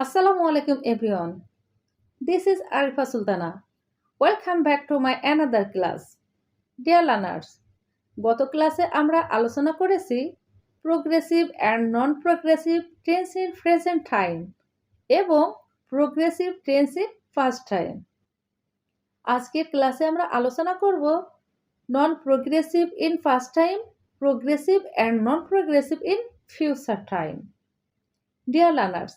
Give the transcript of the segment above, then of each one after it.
Assalamu alaikum everyone. This is Arifa Sultana. Welcome back to my another class. Dear learners, গত ক্লাসে আমরা আলোচনা করেছি progressive and non progressive tense in present time এবং progressive tense in first time আজকের ক্লাসে আমরা আলোচনা করব non progressive in first time progressive and non progressive in future time dear learners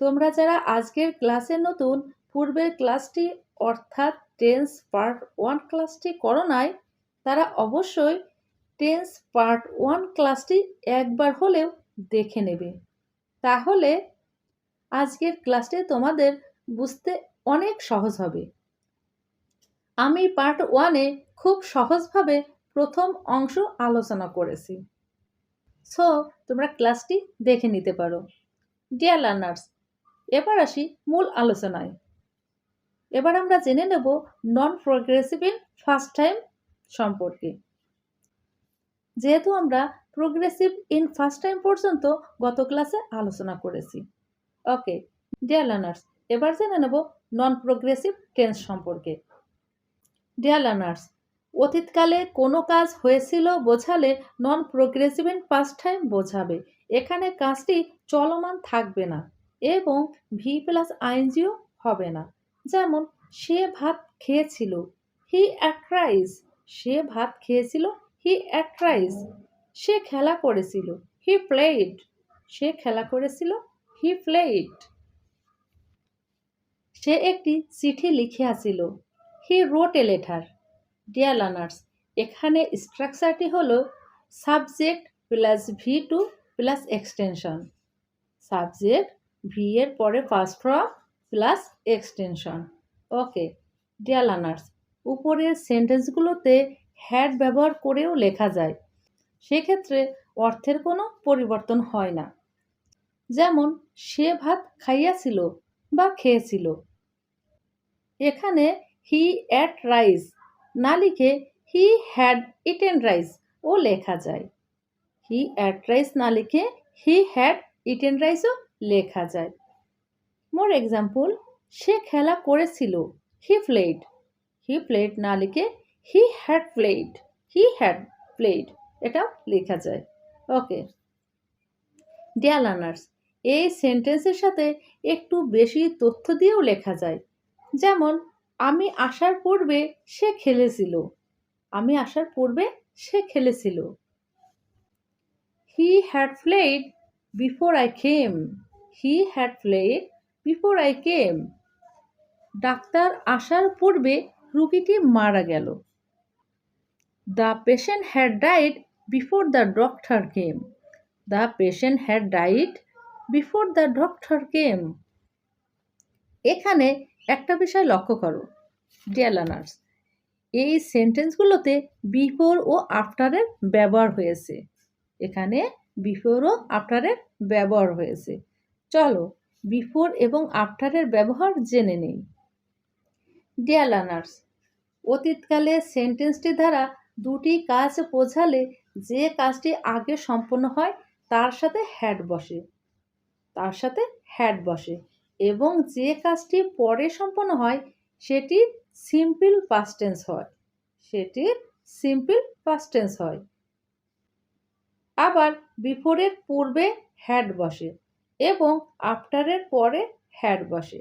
তোমরা যারা আজকের ক্লাসে নতুন, পূর্বের ক্লাসটি অর্থাৎ টেন্স পার্ট ওয়ান ক্লাসটি করো নাই, তারা অবশ্যই টেন্স পার্ট ওয়ান ক্লাসটি একবার হলেও দেখে নেবে। তাহলে আজকের ক্লাসটি তোমাদের বুঝতে অনেক সহজ হবে। আমি পার্ট ওয়ানে খুব সহজভাবে প্রথম অংশ আলোচনা করেছি। সো তোমরা ক্লাসটি দেখে নিতে পারো। ডিয়ার লার্নার্স এবার আসি মূল আলোচনায়। এবার আমরা জেনে নেব non progressive in first time সম্পর্কে। যেহেতু আমরা প্রোগ্রেসিভ ইন ফার্স্ট টাইম পর্যন্ত গত ক্লাসে আলোচনা করেছি। ওকে ডিয়ার লার্নার্স এবার জেনে নেব নন প্রোগ্রেসিভ টেন্স সম্পর্কে। ডিয়ার লার্নার্স অতীতকালে কোনো কাজ হয়েছিল বোঝালে non progressive in first time বোঝাবে। এখানে কাজটি চলমান থাকবে না। এবং ভি প্লাস আইনজিও হবে না। যেমন, সে ভাত খেয়েছিল হি অ্যাট্রাইজ সে ভাত খেয়েছিল হি অ্যাট্রাইজ সে খেলা করেছিল হি প্লেড সে খেলা করেছিল হি প্লেড সে একটি চিঠি লিখিয়াছিল he wrote a letter dear learners এখানে স্ট্রাকচারটি হলো subject plus V two plus extension subject V এর পরে past form plus extension okay dear learners উপরের সেন্টেন্সগুলোতে হ্যাড ব্যবহার করেও লেখা যায়। সেক্ষেত্রে অর্থের কোনো পরিবর্তন হয় না। যেমন, সে ভাত খাইয়াছিল বা খেয়েছিল। এখানে হি অ্যাট রাইস না লিখে হি হ্যাড ইটেন রাইস ও লেখা যায়। হি অ্যাট রাইস না লিখে হি হ্যাড ইটেন রাইসও লেখা যায়। মোর এক্সাম্পল সে খেলা করেছিল। হি প্লেড হি প্লেড না লিখে he had played he had played এটাও লেখা যায়। ওকে ডিয়ার লার্নার্স এই সেন্টেন্সের সাথে একটু বেশি তথ্য দিয়েও লেখা যায়। যেমন, আমি আসার পূর্বে সে খেলেছিল। আমি আসার পূর্বে সে খেলেছিল। He had played before I came he had played before I came doctor আসার পূর্বে রুগীটি মারা গেল। The patient had died before the doctor came the patient had died before the doctor came এখানে একটা বিষয় লক্ষ্য করো ডিয়ার লার্নার্স এই সেন্টেন্সগুলোতে বিফোর ও আফটারের ব্যবহার হয়েছে। এখানে বিফোর ও আফটারের ব্যবহার হয়েছে। চলো বিফোর এবং আফটারের ব্যবহার জেনে নেই। ডিয়ার লার্নার্স অতীতকালে সেন্টেন্সটি দ্বারা দুটি কাজ বোঝালে যে কাজটি আগে সম্পন্ন হয়, তার সাথে হ্যাড বসে। তার সাথে হ্যাড বসে এবং যে কাজটি পরে সম্পন্ন হয় সেটি সিম্পল পাস্টেন্স হয়। সেটির সিম্পল পাস্টেন্স হয়। আবার বিফোরের পূর্বে হ্যাড বসে। এবং আফটারের পরে হ্যাড বসে।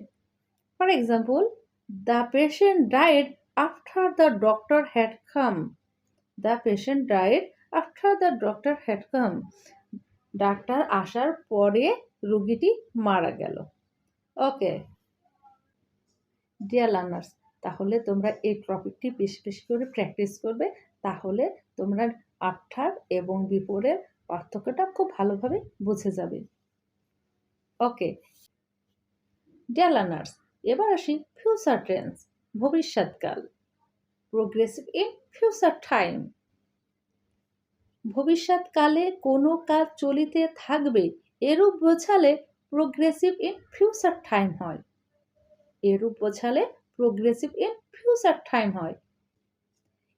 For example the patient died after the doctor had come the patient died after the doctor had come doctor আসার পরে রুগীটি মারা গেল। ওকে ডিয়ার লার্নার্স তাহলে তোমরা এই টপিকটি বেশি বেশি করে প্র্যাকটিস করবে। তাহলে তোমরা আফটার এবং বিফোরের পার্থক্যটা খুব ভালোভাবে বুঝে যাবে। ওকে। ডিয়ার লার্নার্স এবার আসি ফিউচার টেন্স ভবিষ্যৎকাল। প্রোগ্রেসিভ ইন ফিউচার টাইম ভবিষ্যৎকালে কোনো কাজ চলিতে থাকবে, এরূপ বোঝালে প্রোগ্রেসিভ ইন ফিউচার টাইম হয়। এরূপ বোঝালে প্রোগ্রেসিভ ইন ফিউচার টাইম হয়।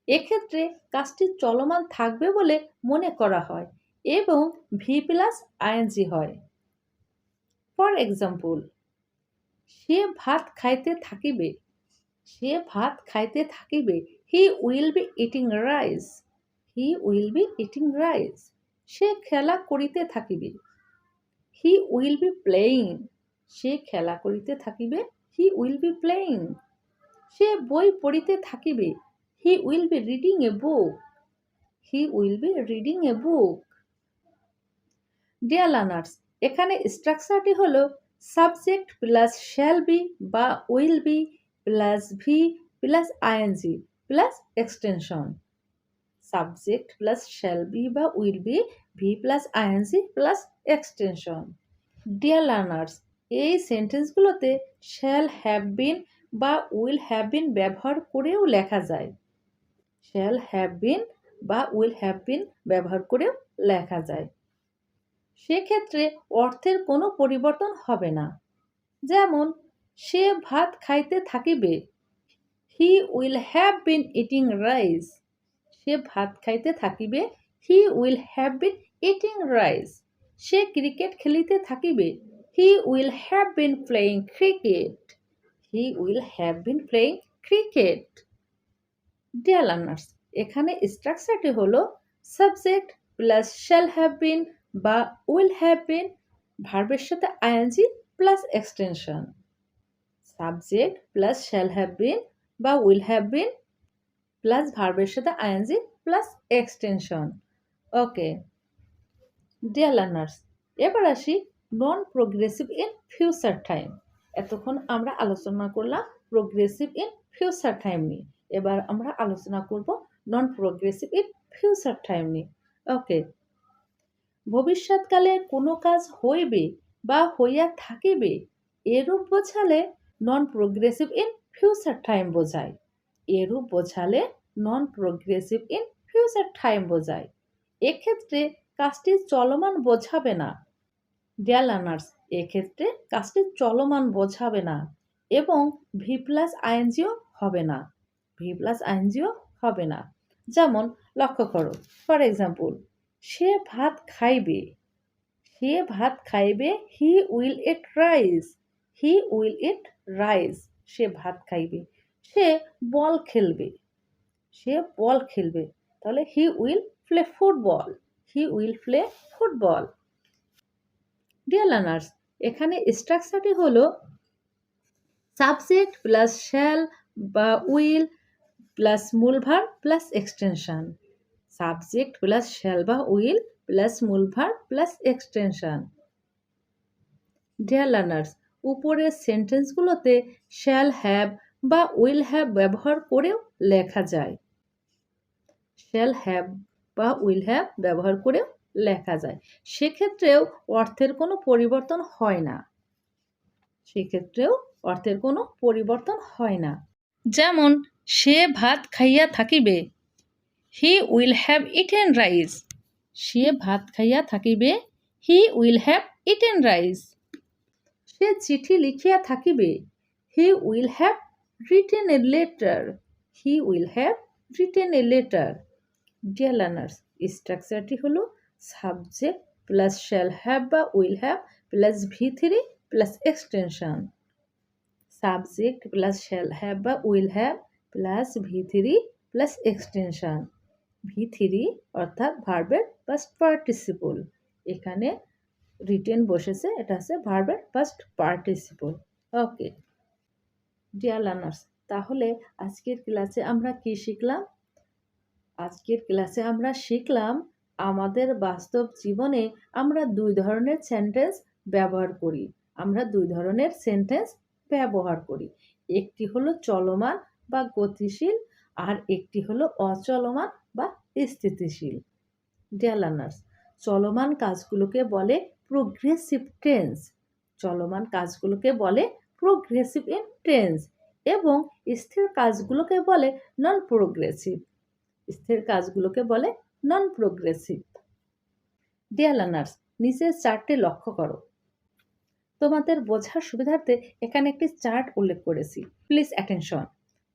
এক্ষেত্রে কাজটি চলমান থাকবে বলে মনে করা হয় এবং ভি প্লাস আইএনজি হয়। ফর এক্সাম্পল সে ভাত খাইতে থাকিবে, সে ভাত খাইতে থাকিবে he will be eating rice he will be eating rice সে খেলা করিতে থাকিবে হি উইল বি প্লেয়িং সে খেলা করিতে থাকিবে হি উইল বি প্লেয়িং সে বই পড়িতে থাকিবে he will be reading a book he will be reading a book dear learners এখানে স্ট্রাকচারটি হলো সাবজেক্ট প্লাস শ্যাল বি বা will be plus V plus ING plus extension. Subject plus shall be বা will be, V plus ING plus extension. Dear learners, এই সেন্টেন্সগুলোতে shall have been বা will have বিন ব্যবহার করেও লেখা যায়। শ্যাল হ্যাভ বিন বা উইল হ্যাভ বিন ব্যবহার করেও লেখা যায়। সেক্ষেত্রে অর্থের কোনো পরিবর্তন হবে না। যেমন, সে ভাত খাইতে থাকিবে। He will have been eating rice সে ভাত খাইতে থাকিবে। He will have been eating rice say cricket খেলিতে থাকিবে। He will have been playing cricket he will have been playing cricket dear learners এখানে স্ট্রাকচারটি হলো subject plus shall have been বা will have been ভার্বের সাথে ING plus extension. Subject plus shall have been বা will have been plus ভার্বের সাথে ING plus extension. Okay, dear learners, এবার আসি non progressive in future time. এতক্ষণ আমরা আলোচনা করলাম প্রোগ্রেসিভ ইন ফিউচার টাইম নিয়ে। এবার আমরা আলোচনা করব non progressive in future time নিয়ে। ওকে ভবিষ্যৎকালে কোনো কাজ হইবে বা হইয়া থাকিবে, এরূপ বোঝালে non progressive in future time বোঝায়। এরূপ বোঝালে non progressive in future time বোঝায়। এক্ষেত্রে কাজটি চলমান বোঝাবে না। ডিয়ার লার্নার্স এক্ষেত্রে কাজটি চলমান বোঝাবে না এবং ভি প্লাস আইএনজিও হবে না। ভি প্লাস আইএনজিও হবে না। যেমন লক্ষ্য করো ফর এক্সাম্পল সে ভাত খাইবে। সে ভাত খাইবে he will eat rice he will eat rice সে ভাত খাইবে। সে বল খেলবে। সে বল খেলবে। তাহলে he will play football he will play football dear learners এখানে স্ট্রাকচারটি হলো সাবজেক্ট প্লাস শ্যাল বা উইল প্লাস মূল verb plus extension subject plus shall বা উইল প্লাস মূল verb plus extension dear learners উপরের সেন্টেন্সগুলোতে শ্যাল হ্যাভ বা উইল হ্যাভ ব্যবহার করেও লেখা যায়। শ্যাল হ্যাভ বা উইল হ্যাভ ব্যবহার করেও লেখা যায়। সেক্ষেত্রেও অর্থের কোনো পরিবর্তন হয় না। সেক্ষেত্রেও অর্থের কোনো পরিবর্তন হয় না। যেমন, সে ভাত খাইয়া থাকিবে he will have eaten rice সে ভাত খাইয়া থাকিবে। He will have eaten rice সে চিঠি লিখিয়া থাকিবে। He will have written a letter he will have written a letter dear learners স্ট্রাকচারটি হলো সাবজেক্ট প্লাস শ্যাল হ্যাভ বা will have plus V three plus extension subject plus shall have বা will have plus V three plus extension V three অর্থাৎ ভার্বের first participle এখানে written বসেছে, এটা আছে ভার্বের first participle okay dear learners তাহলে আজকের ক্লাসে আমরা কি শিখলাম? আজকের ক্লাসে আমরা শিখলাম, আমাদের বাস্তব জীবনে আমরা দুই ধরনের সেন্টেন্স ব্যবহার করি। আমরা দুই ধরনের সেন্টেন্স ব্যবহার করি। একটি হলো চলমান বা গতিশীল, আর একটি হলো অচলমান স্থিতিশীল। ডিয়ার লার্নার্স চলমান কাজগুলোকে বলে প্রোগ্রেসিভ টেন্স চলমান কাজগুলোকে বলে প্রোগ্রেসিভ ইন টেন্স এবং স্থির কাজগুলোকে বলে নন প্রোগ্রেসিভ স্থির কাজগুলোকে বলে নন প্রোগ্রেসিভ ডিয়ার লার্নার্স নিচের চার্টটি লক্ষ্য করো। তোমাদের বোঝার সুবিধার্থে এখানে একটি চার্ট উল্লেখ করেছি। Please attention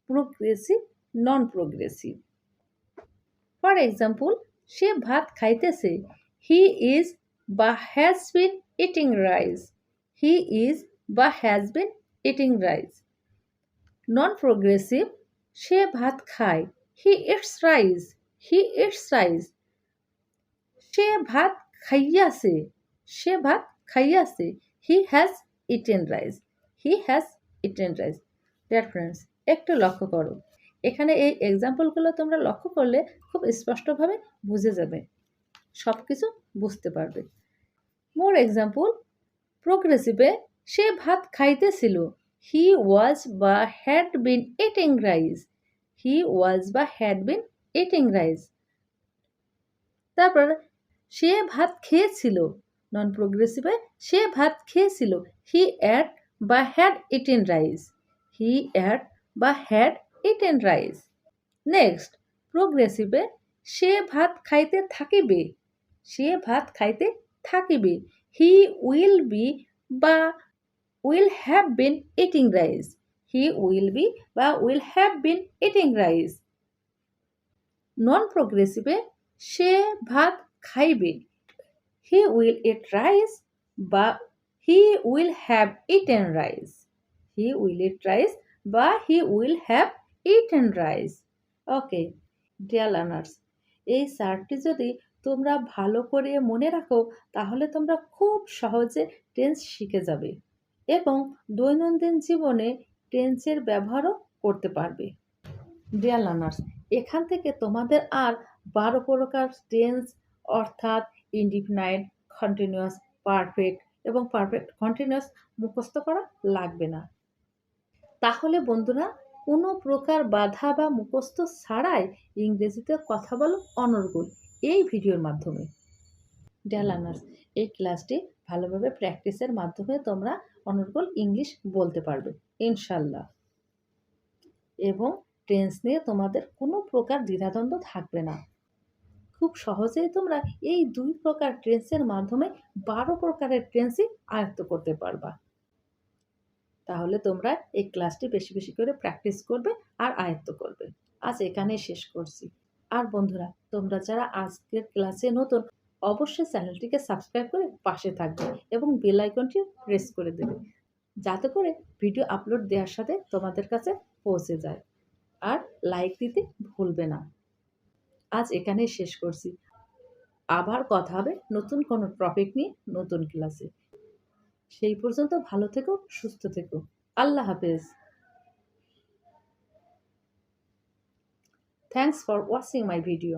progressive non progressive for example সে ভাত খাইতেছে। হি ইজ বা has been eating rice he is বা has been eating rice non progressive সে ভাত খায়। He eats rice he eats rice সে ভাত খাইয়াছে। সে ভাত খাইয়াছে। He has eaten rice he has eaten rice dear friends একটু লক্ষ্য করো। এখানে এই এক্সাম্পলগুলো তোমরা লক্ষ্য করলে খুব স্পষ্টভাবে বুঝে যাবে। সব কিছু বুঝতে পারবে। মোর এক্সাম্পল প্রোগ্রেসিভে সে ভাত খাইতেছিল। হি ওয়াজ বা had been eating rice he was বা হ্যাড বিন ইটিং রাইস তারপর সে ভাত খেয়েছিল। নন প্রোগ্রেসিভে সে ভাত খেয়েছিল। হি অ্যাড বা had eaten rice he had বা হ্যাড ইটেন রাইস নেক্সট প্রোগ্রেসিভে সে ভাত খাইতে থাকিবে। সে ভাত খাইতে থাকিবে। হি উইল বি বা will have been eating rice he will be বা will have been eating rice non প্রোগ্রেসিভে সে ভাত খাইবে। হি উইল ইট রাইস বা he will have eaten rice he will eat rice বা he will have eaten rice okay dear learners এই চার্টটি যদি তোমরা ভালো করে মনে রাখো, তাহলে তোমরা খুব সহজে টেন্স শিখে যাবে এবং দৈনন্দিন জীবনে টেন্সের ব্যবহারও করতে পারবে। ডিয়ার লার্নার্স এখান থেকে তোমাদের আর বারো প্রকার টেন্স অর্থাৎ ইন্ডিফিনাইট কন্টিনিউয়াস পারফেক্ট এবং পারফেক্ট কন্টিনিউয়াস মুখস্থ করা লাগবে না। তাহলে বন্ধুরা কোনো প্রকার বাধা বা মুখস্থ ছাড়াই ইংরেজিতে কথা বলো অনর্গল এই ভিডিওর মাধ্যমে। ডিয়ার লার্নার্স এই ক্লাসটি ভালোভাবে প্র্যাকটিসের মাধ্যমে তোমরা অনর্গল ইংলিশ বলতে পারবে, ইনশাল্লাহ। এবং টেন্স নিয়ে তোমাদের কোনো প্রকার দ্বিধাদ্বন্দ্ব থাকবে না। খুব সহজেই তোমরা এই দুই প্রকার ট্রেন্সের মাধ্যমে বারো প্রকারের ট্রেন্সই আয়ত্ত করতে পারবা। তাহলে তোমরা এই ক্লাসটি বেশি বেশি করে প্র্যাকটিস করবে আর আয়ত্ত করবে। আজ এখানেই শেষ করছি। আর বন্ধুরা, তোমরা যারা আজকের ক্লাসে নতুন, অবশ্যই চ্যানেলটিকে সাবস্ক্রাইব করে পাশে থাকবে এবং বেল আইকনটি প্রেস করে দেবে, যাতে করে ভিডিও আপলোড দেওয়ার সাথে তোমাদের কাছে পৌঁছে যায়। আর লাইক দিতে ভুলবে না। আজ এখানেই শেষ করছি। আবার কথা হবে নতুন কোনো টপিক নিয়ে নতুন ক্লাসে সেই পর্যন্ত ভালো থেকো সুস্থ থেকো। আল্লাহ হাফেজ। Thanks for watching my video